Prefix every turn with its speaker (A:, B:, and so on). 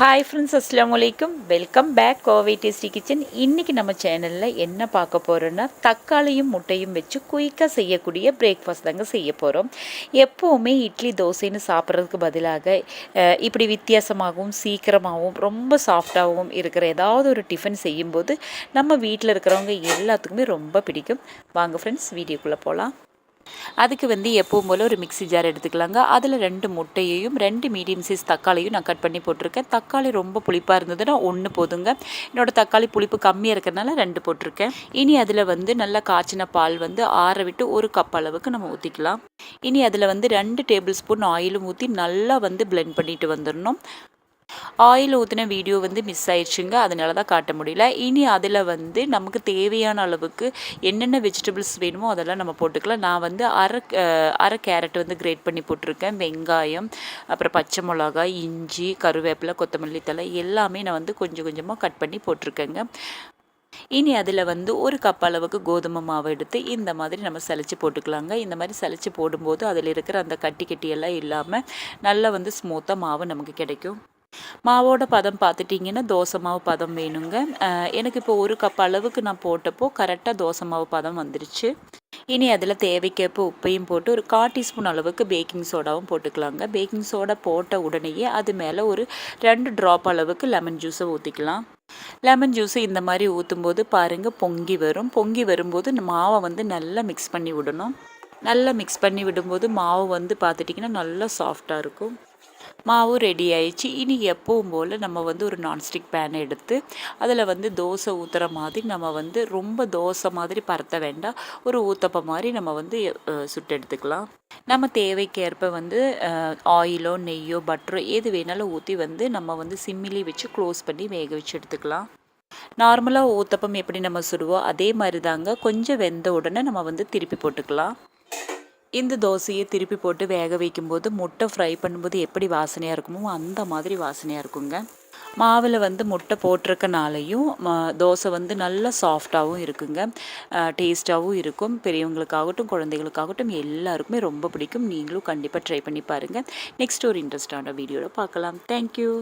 A: Hi friends அஸ்லாம் வலைக்கும் welcome back Kovai tasty kitchen இன்றைக்கி நம்ம சேனலில் என்ன பார்க்க போகிறோன்னா தக்காளியும் முட்டையும் வச்சு குயிக்காக செய்யக்கூடிய பிரேக்ஃபாஸ்ட் தாங்க செய்ய போகிறோம் எப்போவுமே இட்லி தோசைன்னு சாப்பிட்றதுக்கு பதிலாக இப்படி வித்தியாசமாகவும் சீக்கிரமாகவும் ரொம்ப சாஃப்டாகவும் இருக்கிற ஏதாவது ஒரு டிஃபன் செய்யும்போது நம்ம வீட்டில் இருக்கிறவங்க எல்லாத்துக்குமே ரொம்ப பிடிக்கும். வாங்க ஃப்ரெண்ட்ஸ் வீடியோக்குள்ளே போகலாம் அதுக்கு வந்து எப்பவும் போல் ஒரு மிக்சி ஜார் எடுத்துக்கலாங்க. அதில் ரெண்டு முட்டையையும் ரெண்டு மீடியம் சைஸ் தக்காளியும் நான் கட் பண்ணி போட்டிருக்கேன். தக்காளி ரொம்ப புளிப்பாக இருந்ததுன்னா ஒன்று போதுங்க. என்னோடய தக்காளி புளிப்பு கம்மியாக இருக்கிறதுனால ரெண்டு போட்டிருக்கேன். இனி அதில் வந்து நல்லா காய்ச்சின பால் வந்து ஆற விட்டு ஒரு கப் அளவுக்கு நம்ம ஊற்றிக்கலாம் இனி அதில் வந்து ரெண்டு டேபிள் ஸ்பூன் ஆயிலும் ஊற்றி நல்லா வந்து பிளெண்ட் பண்ணிட்டு வந்துடணும் ஆயில் ஊற்றின வீடியோ வந்து மிஸ் ஆயிடுச்சுங்க. அதனால தான் காட்ட முடியல. இனி அதில் வந்து நமக்கு தேவையான அளவுக்கு என்னென்ன வெஜிடபிள்ஸ் வேணுமோ அதெல்லாம் நம்ம போட்டுக்கலாம். நான் வந்து அரை அரை கேரட் வந்து கிரேட் பண்ணி போட்டிருக்கேன். வெங்காயம் அப்புறம் பச்சை மிளகாய் இஞ்சி கருவேப்பிலை கொத்தமல்லி தலை எல்லாமே நான் வந்து கொஞ்சம் கொஞ்சமாக கட் பண்ணி போட்டிருக்கேங்க. இனி அதில் வந்து ஒரு கப் அளவுக்கு கோதுமை மாவு எடுத்து இந்த மாதிரி நம்ம சளிச்சு போட்டுக்கலாங்க. இந்த மாதிரி சளிச்சு போடும்போது அதில் இருக்கிற அந்த கட்டி கட்டியெல்லாம் இல்லாமல் நல்லா வந்து ஸ்மூத்தாக மாவு நமக்கு கிடைக்கும். மாவோட பதம் பார்த்துட்டிங்கன்னா தோசை மாவு பதம் வேணுங்க. எனக்கு இப்போ ஒரு கப் அளவுக்கு நான் போட்டப்போ கரெக்டாக தோசை மாவு பதம் வந்துருச்சு. இனி அதில் தேவைக்கேற்ப உப்பையும் போட்டு ஒரு கால் டீஸ்பூன் அளவுக்கு பேக்கிங் சோடாவும் போட்டுக்கலாங்க. பேக்கிங் சோடா போட்ட உடனேயே அது மேலே ஒரு ரெண்டு ட்ராப் அளவுக்கு லெமன் ஜூஸை ஊற்றிக்கலாம் லெமன் ஜூஸு இந்த மாதிரி ஊற்றும்போது பாருங்கள் பொங்கி வரும். பொங்கி வரும்போது மாவை வந்து நல்லா மிக்ஸ் பண்ணி விடணும். நல்லா மிக்ஸ் பண்ணி விடும்போது மாவு வந்து பார்த்துட்டிங்கன்னா நல்லா சாஃப்டாக இருக்கும். மாவு ரெடி ஆயிடுச்சு. இனி எப்பவும் போல் நம்ம வந்து ஒரு நான்ஸ்டிக் பேன் எடுத்து அதில் வந்து தோசை ஊற்றுற மாதிரி நம்ம வந்து ரொம்ப தோசை மாதிரி பரத்த வேண்டாம். ஒரு ஊத்தப்பம் மாதிரி நம்ம வந்து சுட்டு எடுத்துக்கலாம். நம்ம தேவைக்கேற்ப வந்து ஆயிலோ நெய்யோ பட்டரோ எது வேணாலும் ஊற்றி வந்து நம்ம வந்து சிம்மிலி வச்சு க்ளோஸ் பண்ணி வேக வச்சு எடுத்துக்கலாம். நார்மலாக ஊத்தப்பம் எப்படி நம்ம சுடுவோம் அதே மாதிரி தாங்க கொஞ்சம் வெந்த உடனே நம்ம வந்து திருப்பி போட்டுக்கலாம். இந்த தோசையை திருப்பி போட்டு வேக வைக்கும்போது முட்டை ஃப்ரை பண்ணும்போது எப்படி வாசனையாக இருக்குமோ அந்த மாதிரி வாசனையாக இருக்குங்க. மாவில் வந்து முட்டை போட்டிருக்கனாலையும் தோசை வந்து நல்லா சாஃப்டாகவும் இருக்குங்க. டேஸ்ட்டாகவும் இருக்கும். பெரியவங்களுக்காகட்டும் குழந்தைகளுக்காகட்டும் எல்லாருக்குமே ரொம்ப பிடிக்கும். நீங்களும் கண்டிப்பாக ட்ரை பண்ணி பாருங்கள் நெக்ஸ்ட் ஒரு இன்ட்ரெஸ்டான வீடியோவில் பார்க்கலாம் தேங்க்யூ